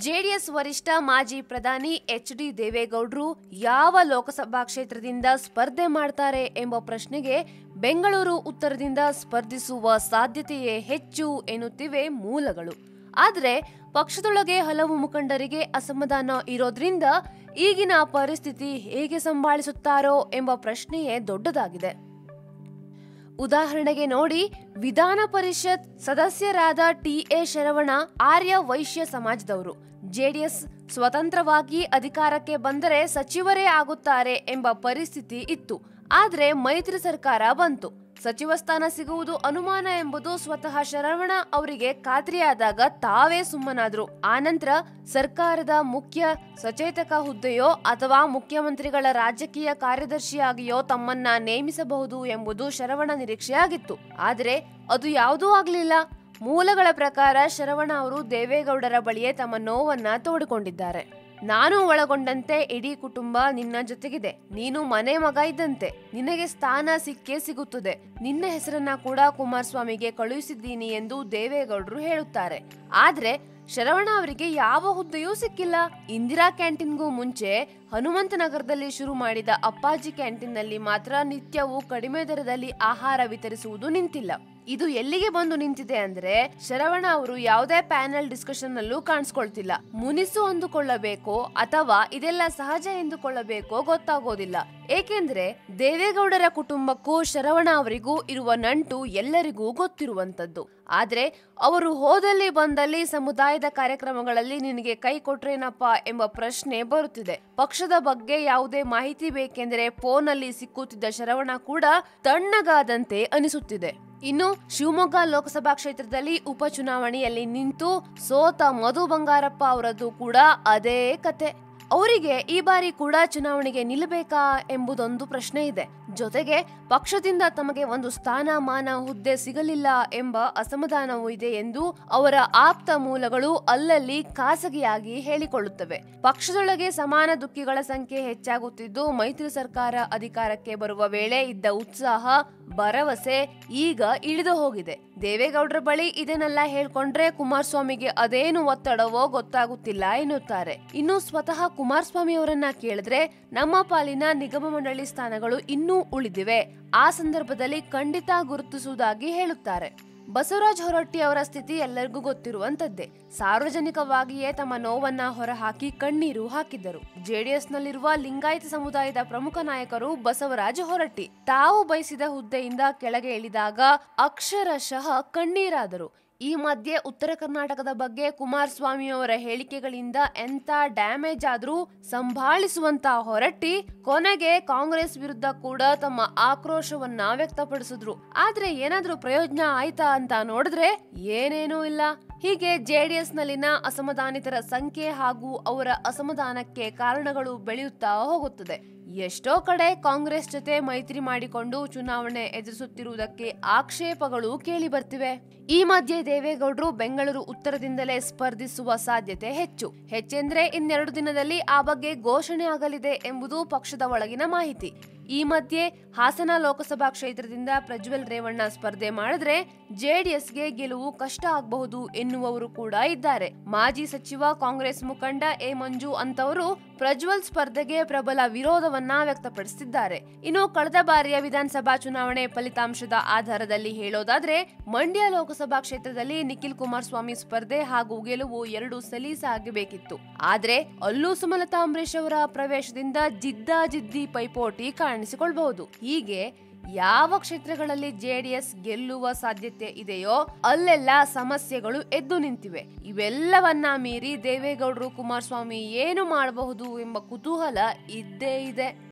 JDS ವರಿಷ್ಠ ಮಾಜಿ ಪ್ರಧಾನಿ ಎಚ್ ಡಿ ದೇವೇಗೌಡರು ಯಾವ ಲೋಕಸಭಾ ಕ್ಷೇತ್ರದಿಂದ ಸ್ಪರ್ಧೆ ಮಾಡ್ತಾರೆ ಎಂಬ ಪ್ರಶ್ನೆಗೆ ಬೆಂಗಳೂರು ಉತ್ತರದಿಂದ ಸ್ಪರ್ಧಿಸುವ ಸಾಧ್ಯತೆಯೇ ಹೆಚ್ಚು ಎನ್ನುತ್ತಿವೆ ಮೂಲಗಳು. ಆದರೆ ಪಕ್ಷದೊಳಗೆ ಹಲವು ಮುಖಂಡರಿಗೆ ಅಸಮಾಧಾನ ಇರೋದ್ರಿಂದ ಈಗಿನ ಪರಿಸ್ಥಿತಿ ಹೇಗೆ ಸಂಭಾಳಿಸುತ್ತಾರೋ ಎಂಬ ಪ್ರಶ್ನೆಯೇ ದೊಡ್ಡದಾಗಿದೆ. ಉದಾಹರಣೆಗೆ ನೋಡಿ, ವಿಧಾನ ಪರಿಷತ್ ಸದಸ್ಯರಾದ ಟಿ. ಎ. ಶರವಣ, ಆರ್ಯ ವೈಶ್ಯ ಸಮಾಜದವರು. ಜೆಡಿಎಸ್ ಸ್ವತಂತ್ರವಾಗಿ ಅಧಿಕಾರಕ್ಕೆ ಬಂದರೆ ಸಚಿವರೇ ಆಗುತ್ತಾರೆ ಎಂಬ ಪರಿಸ್ಥಿತಿ ಇತ್ತು. ಆದರೆ ಮೈತ್ರಿ ಸರ್ಕಾರ ಬಂತು. ಸಚಿವ ಸ್ಥಾನ ಸಿಗುವುದು ಅನುಮಾನ ಎಂಬುದು ಸ್ವತಃ ಶರವಣ ಅವರಿಗೆ ಖಾತ್ರಿಯಾದಾಗ ತಾವೇ ಸುಮ್ಮನಾದ್ರು. ಆನಂತರ ಸರ್ಕಾರದ ಮುಖ್ಯ ಸಚೇತಕ ಹುದ್ದೆಯೋ ಅಥವಾ ಮುಖ್ಯಮಂತ್ರಿಗಳ ರಾಜಕೀಯ ಕಾರ್ಯದರ್ಶಿಯಾಗಿಯೋ ತಮ್ಮನ್ನ ನೇಮಿಸಬಹುದು ಎಂಬುದು ಶರವಣ ನಿರೀಕ್ಷೆಯಾಗಿತ್ತು. ಆದರೆ ಅದು ಯಾವುದೂ ಆಗಲಿಲ್ಲ. ಮೂಲಗಳ ಪ್ರಕಾರ ಶರವಣ ಅವರು ದೇವೇಗೌಡರ ಬಳಿಯೇ ತಮ್ಮ ನೋವನ್ನ ತೋಡಿಕೊಂಡಿದ್ದಾರೆ. ನಾನು ಒಳಗೊಂಡಂತೆ ಇಡೀ ಕುಟುಂಬ ನಿನ್ನ ಜೊತೆಗಿದೆ. ನೀನು ಮನೆ ಮಗ ಇದ್ದಂತೆ. ನಿನಗೆ ಸ್ಥಾನ ಸಿಕ್ಕೇ ಸಿಗುತ್ತದೆ. ನಿನ್ನ ಹೆಸರನ್ನ ಕೂಡ ಕುಮಾರಸ್ವಾಮಿಗೆ ಕಳುಹಿಸಿದ್ದೀನಿ ಎಂದು ದೇವೇಗೌಡರು ಹೇಳುತ್ತಾರೆ. ಆದ್ರೆ ಶರವಣ ಅವರಿಗೆ ಯಾವ ಹುದ್ದೆಯೂ ಸಿಕ್ಕಿಲ್ಲ. ಇಂದಿರಾ ಕ್ಯಾಂಟೀನ್ಗೂ ಮುಂಚೆ ಹನುಮಂತನಗರದಲ್ಲಿ ಶುರು ಮಾಡಿದ ಅಪ್ಪಾಜಿ ಕ್ಯಾಂಟೀನ್ನಲ್ಲಿ ಮಾತ್ರ ನಿತ್ಯವೂ ಕಡಿಮೆ ದರದಲ್ಲಿ ಆಹಾರ ವಿತರಿಸುವುದು ನಿಂತಿಲ್ಲ. ಇದು ಎಲ್ಲಿಗೆ ಬಂದು ನಿಂತಿದೆ ಅಂದ್ರೆ ಶರವಣ ಅವರು ಯಾವುದೇ ಪ್ಯಾನೆಲ್ ಡಿಸ್ಕಷನ್ ನಲ್ಲೂ ಕಾಣಿಸ್ಕೊಳ್ತಿಲ್ಲ. ಮುನಿಸು ಅಂದುಕೊಳ್ಳಬೇಕೋ ಅಥವಾ ಇದೆಲ್ಲ ಸಹಜ ಎಂದುಕೊಳ್ಳಬೇಕೋ ಗೊತ್ತಾಗೋದಿಲ್ಲ. ಏಕೆಂದ್ರೆ ದೇವೇಗೌಡರ ಕುಟುಂಬಕ್ಕೂ ಶರವಣ ಅವರಿಗೂ ಇರುವ ನಂಟು ಎಲ್ಲರಿಗೂ ಗೊತ್ತಿರುವಂತದ್ದು ಆದ್ರೆ ಅವರು ಹೋದಲ್ಲಿ ಬಂದಲ್ಲಿ ಸಮುದಾಯದ ಕಾರ್ಯಕ್ರಮಗಳಲ್ಲಿ ನಿನಗೆ ಕೈ ಕೊಟ್ರೇನಪ್ಪ ಎಂಬ ಪ್ರಶ್ನೆ ಬರುತ್ತಿದೆ. ಪಕ್ಷದ ಬಗ್ಗೆ ಯಾವುದೇ ಮಾಹಿತಿ ಬೇಕೆಂದರೆ ಫೋನಲ್ಲಿ ಸಿಕ್ಕುತ್ತಿದ್ದ ಶರವಣ ಕೂಡ ತಣ್ಣಗಾದಂತೆ ಅನಿಸುತ್ತಿದೆ. ಇನ್ನು ಶಿವಮೊಗ್ಗ ಲೋಕಸಭಾ ಕ್ಷೇತ್ರದಲ್ಲಿ ಉಪಚುನಾವಣೆಯಲ್ಲಿ ನಿಂತು ಸೋತ ಮಧು ಬಂಗಾರಪ್ಪ ಅವರದ್ದು ಕೂಡ ಅದೇ ಕತೆ. ಅವರಿಗೆ ಈ ಬಾರಿ ಕೂಡ ಚುನಾವಣೆಗೆ ನಿಲ್ಲಬೇಕಾ ಎಂಬುದೊಂದು ಪ್ರಶ್ನೆ ಇದೆ. ಜೊತೆಗೆ ಪಕ್ಷದಿಂದ ತಮಗೆ ಒಂದು ಸ್ಥಾನಮಾನ ಹುದ್ದೆ ಸಿಗಲಿಲ್ಲ ಎಂಬ ಅಸಮಾಧಾನವೂ ಇದೆ ಎಂದು ಅವರ ಆಪ್ತ ಮೂಲಗಳು ಅಲ್ಲಲ್ಲಿ ಖಾಸಗಿಯಾಗಿ ಹೇಳಿಕೊಳ್ಳುತ್ತವೆ. ಪಕ್ಷದೊಳಗೆ ಸಮಾನ ದುಃಖಿಗಳ ಸಂಖ್ಯೆ ಹೆಚ್ಚಾಗುತ್ತಿದ್ದು ಮೈತ್ರಿ ಸರ್ಕಾರ ಅಧಿಕಾರಕ್ಕೆ ಬರುವ ವೇಳೆ ಇದ್ದ ಉತ್ಸಾಹ ಭರವಸೆ ಈಗ ಇಳಿದು ಹೋಗಿದೆ. ದೇವೇಗೌಡರ ಬಳಿ ಇದನ್ನೆಲ್ಲ ಹೇಳ್ಕೊಂಡ್ರೆ ಕುಮಾರಸ್ವಾಮಿಗೆ ಅದೇನು ಒತ್ತಡವೋ ಗೊತ್ತಾಗುತ್ತಿಲ್ಲ ಎನ್ನುತ್ತಾರೆ. ಇನ್ನು ಸ್ವತಃ ಕುಮಾರಸ್ವಾಮಿ ಅವರನ್ನ ಕೇಳಿದ್ರೆ ನಮ್ಮ ಪಾಲಿನ ನಿಗಮ ಮಂಡಳಿ ಸ್ಥಾನಗಳು ಇನ್ನೂ ಉಳಿದಿವೆ. ಆ ಸಂದರ್ಭದಲ್ಲಿ ಖಂಡಿತ ಗುರುತಿಸುವುದಾಗಿ ಹೇಳುತ್ತಾರೆ. ಬಸವರಾಜ ಹೊರಟ್ಟಿ ಅವರ ಸ್ಥಿತಿ ಎಲ್ಲರಿಗೂ ಗೊತ್ತಿರುವಂತದ್ದೇ. ಸಾರ್ವಜನಿಕವಾಗಿಯೇ ತಮ್ಮ ನೋವನ್ನ ಹೊರಹಾಕಿ ಕಣ್ಣೀರು ಹಾಕಿದ್ದರು ಜೆಡಿಎಸ್ನಲ್ಲಿರುವ ಲಿಂಗಾಯತ ಸಮುದಾಯದ ಪ್ರಮುಖ ನಾಯಕರು ಬಸವರಾಜ ಹೊರಟ್ಟಿ. ತಾವು ಬಯಸಿದ ಹುದ್ದೆಯಿಂದ ಕೆಳಗೆ ಇಳಿದಾಗ ಅಕ್ಷರಶಃ ಕಣ್ಣೀರಾದರು. ಈ ಮಧ್ಯೆ ಉತ್ತರ ಕರ್ನಾಟಕದ ಬಗ್ಗೆ ಕುಮಾರಸ್ವಾಮಿ ಅವರ ಹೇಳಿಕೆಗಳಿಂದ ಎಂತ ಡ್ಯಾಮೇಜ್ ಆದ್ರೂ ಸಂಭಾಳಿಸುವಂತ ಹೊರಟ್ಟಿ ಕೊನೆಗೆ ಕಾಂಗ್ರೆಸ್ ವಿರುದ್ಧ ಕೂಡ ತಮ್ಮ ಆಕ್ರೋಶವನ್ನ ವ್ಯಕ್ತಪಡಿಸಿದ್ರು. ಆದ್ರೆ ಏನಾದ್ರೂ ಪ್ರಯೋಜನ ಆಯ್ತಾ ಅಂತ ನೋಡಿದ್ರೆ ಏನೇನೂ ಇಲ್ಲ. ಹೀಗೆ ಜೆಡಿಎಸ್ ನಲ್ಲಿನ ಅಸಮಾಧಾನಿತರ ಸಂಖ್ಯೆ ಹಾಗೂ ಅವರ ಅಸಮಾಧಾನಕ್ಕೆ ಕಾರಣಗಳು ಬೆಳೆಯುತ್ತಾ ಹೋಗುತ್ತದೆ. ಎಷ್ಟೋ ಕಡೆ ಕಾಂಗ್ರೆಸ್ ಜೊತೆ ಮೈತ್ರಿ ಮಾಡಿಕೊಂಡು ಚುನಾವಣೆ ಎದುರಿಸುತ್ತಿರುವುದಕ್ಕೆ ಆಕ್ಷೇಪಗಳು ಕೇಳಿ ಬರ್ತಿವೆ. ಈ ಮಧ್ಯೆ ದೇವೇಗೌಡರು ಬೆಂಗಳೂರು ಉತ್ತರದಿಂದಲೇ ಸ್ಪರ್ಧಿಸುವ ಸಾಧ್ಯತೆ ಹೆಚ್ಚು. ಹೆಚ್ಚೆಂದ್ರೆ ಇನ್ನೆರಡು ದಿನದಲ್ಲಿ ಆ ಬಗ್ಗೆ ಘೋಷಣೆ ಆಗಲಿದೆ ಎಂಬುದು ಪಕ್ಷದ ಒಳಗಿನ ಮಾಹಿತಿ. ಈ ಮಧ್ಯೆ ಹಾಸನ ಲೋಕಸಭಾ ಕ್ಷೇತ್ರದಿಂದ ಪ್ರಜ್ವಲ್ ರೇವಣ್ಣ ಸ್ಪರ್ಧೆ ಮಾಡಿದ್ರೆ ಜೆಡಿಎಸ್ಗೆ ಗೆಲುವು ಕಷ್ಟ ಆಗಬಹುದು ಎನ್ನುವವರು ಕೂಡ ಇದ್ದಾರೆ. ಮಾಜಿ ಸಚಿವ ಕಾಂಗ್ರೆಸ್ ಮುಖಂಡ ಎ ಮಂಜು ಅಂತವರು ಪ್ರಜ್ವಲ್ ಸ್ಪರ್ಧೆಗೆ ಪ್ರಬಲ ವಿರೋಧವನ್ನ ವ್ಯಕ್ತಪಡಿಸಿದ್ದಾರೆ. ಇನ್ನು ಕಳೆದ ಬಾರಿಯ ವಿಧಾನಸಭಾ ಚುನಾವಣೆ ಫಲಿತಾಂಶದ ಆಧಾರದಲ್ಲಿ ಹೇಳೋದಾದ್ರೆ, ಮಂಡ್ಯ ಲೋಕಸಭಾ ಕ್ಷೇತ್ರದಲ್ಲಿ ನಿಖಿಲ್ ಕುಮಾರಸ್ವಾಮಿ ಸ್ಪರ್ಧೆ ಹಾಗೂ ಗೆಲುವು ಎರಡು ಸಲೀಸಾಗಬೇಕಿತ್ತು ಆದ್ರೆ ಅಲ್ಲೂ ಸುಮಲತಾ ಅಂಬರೀಶ್ ಅವರ ಪ್ರವೇಶದಿಂದ ಜಿದ್ದಾಜಿದ್ದಿ ಪೈಪೋಟಿ ಕಾಣಿಸಿಕೊಳ್ಬಹುದು ಹೀಗೆ ಯಾವ ಕ್ಷೇತ್ರಗಳಲ್ಲಿ ಜೆಡಿಎಸ್ ಗೆಲ್ಲುವ ಸಾಧ್ಯತೆ ಇದೆಯೋ ಅಲ್ಲೆಲ್ಲ ಸಮಸ್ಯೆಗಳು ಎದ್ದು ನಿಂತಿವೆ. ಇವೆಲ್ಲವನ್ನ ಮೀರಿ ದೇವೇಗೌಡರು ಕುಮಾರಸ್ವಾಮಿ ಏನು ಮಾಡಬಹುದು ಎಂಬ ಕುತೂಹಲ ಇದ್ದೇ ಇದೆ.